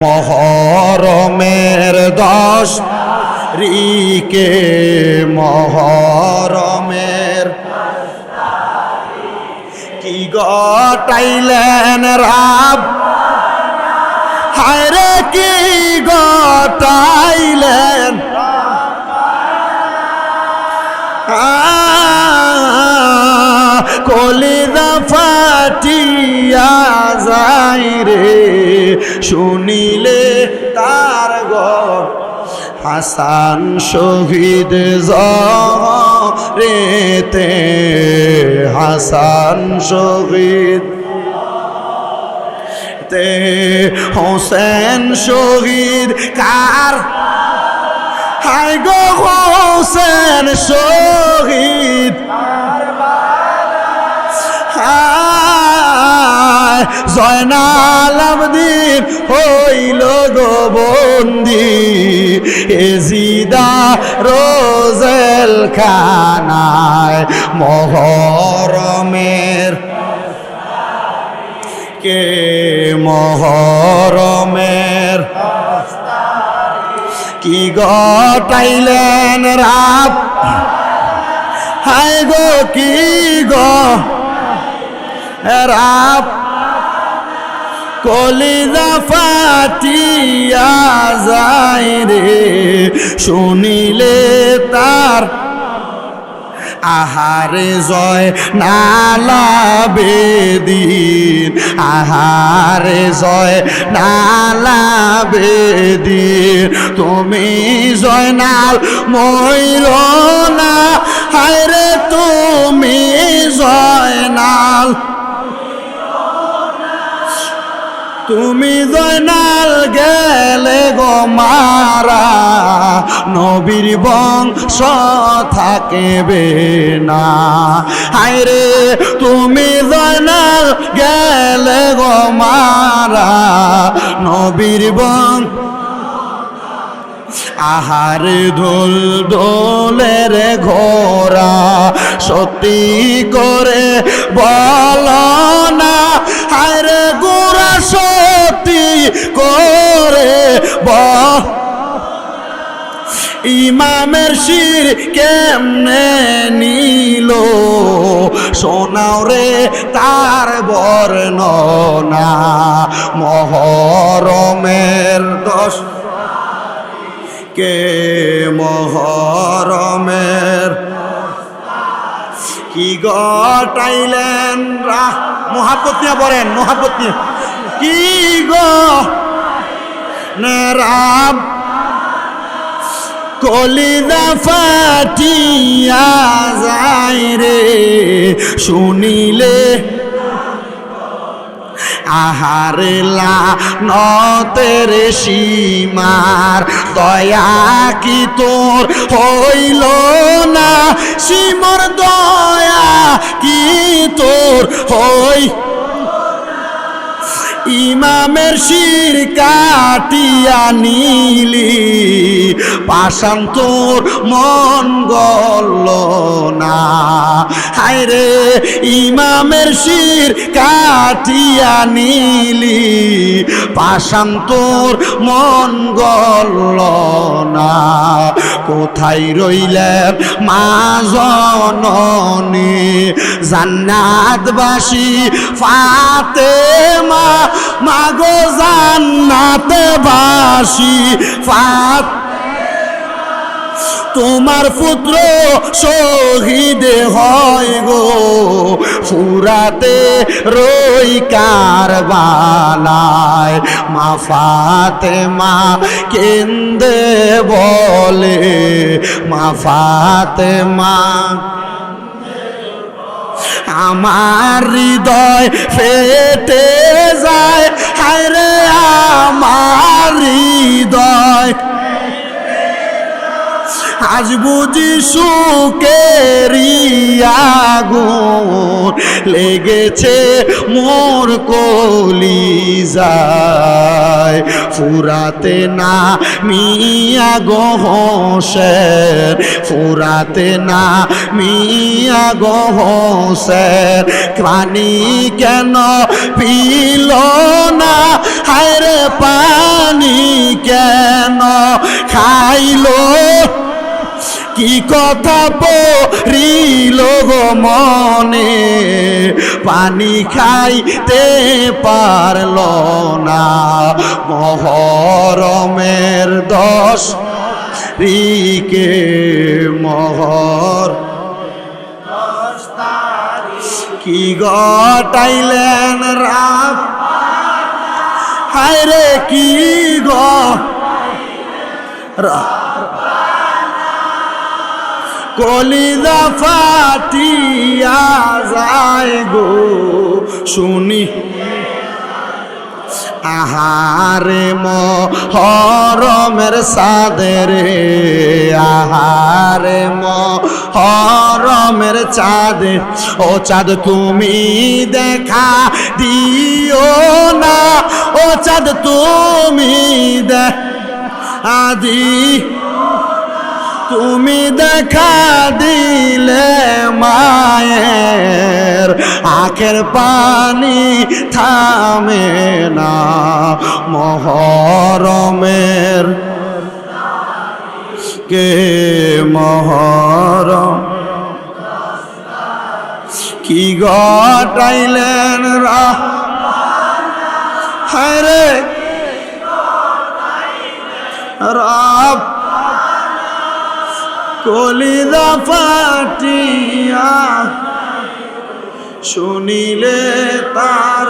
মহরমের দশ রিকে মহরমের কি গটাইলেন রাব? হায়রে, কি গটাইলেন? কলিদা ফাটিয়া যায় রে শুনিলে হাসান শহীদ রেতে হাসান শহীদ তে হোসেন শহীদ কার? হাই গো হোসেন শহীদ। জয়নাল হইল গো বন্দি। এজিদা রোজেল খানায় মহরমের কে মহরমের কি গটাইলেন রাত? হায় গো, কি গ রাত? কলিজা ফাটিয়া যায় রে, শুনিলে তার আহারে জয় নালা বেদিন, আহারে জয় নালা বেদিন। তুমি জয়নাল ময়ূর না, হায়রে তুমি জয়নাল তুমি জয়নাল গেলে গো মারা, নবীর বংশ থাকবে না। হায়রে তুমি জয়নাল গেলে গো মারা, নবীর বংশ আহারে দোল দোলের ঘোরা সত্যি করে বল না। হায়রে গোরা করে বল ইমামের শির কেমনে নিল? শোনাও রে তার বর্ণনা। মহরমের দশ কে মহরমের? কি গটাইলেন? রাহ মহাপত্নী বলেন মহাপত্নী কি গো? রাম। কলিদা ফাটিয়া যায় রে, শুনিলে আহারেলা নতের সীমার দয়া কি তোর হইল না? সীমর দয়া কি তোর হই ইমামের শির কাটিয়া নিলি পাশান তোর মন গল না। হায়রে ইমামের শির কাটিয়া নিলি পাশান তোর মন গল না। কোথায় রইলেন মা জননী? জান্নাতবাসী ফাতে মা মাগো জান্নাতে বাসি ফাত তোমার পুত্র শহীদ হয় গো। ফুরাতে রই কারবালায়। মা ফাতে মা কেন্দে বলে, মা ফাতে মা আমার হৃদয় ফেটে যায়। হায়রে আমার হৃদয়। আজ বুঝি সুকেরি আগুন লেগেছে মোর কলি যায় ফুরাতে না মিয়া গহসের ফুরাতে না মিয়া গহসের পানি কেন পিল না? হায়রে পানি কেন খাইলো কি কথা পড়িল গো মনে? পানি খাইতে পারল না। মহরমের দশ রিকে মহর কি গটাইলেন রাত? হায় রে, কি গ রা- কলিদা ফাটিয়া যায় গো, শুনি। আহারে মহরমের সাদের আহারে মহরমের চাঁদ। ও চাঁদ তুমি দেখা দিও না, ও চাঁদ তুমি দে আদি তুমি দেখা দিলে মায়ের আখের পানি থামে না, মহরমের কে মহরম? কি গটাইলেন রা? রে! রাব কলিদা ফাটিয়া শুনিলে তার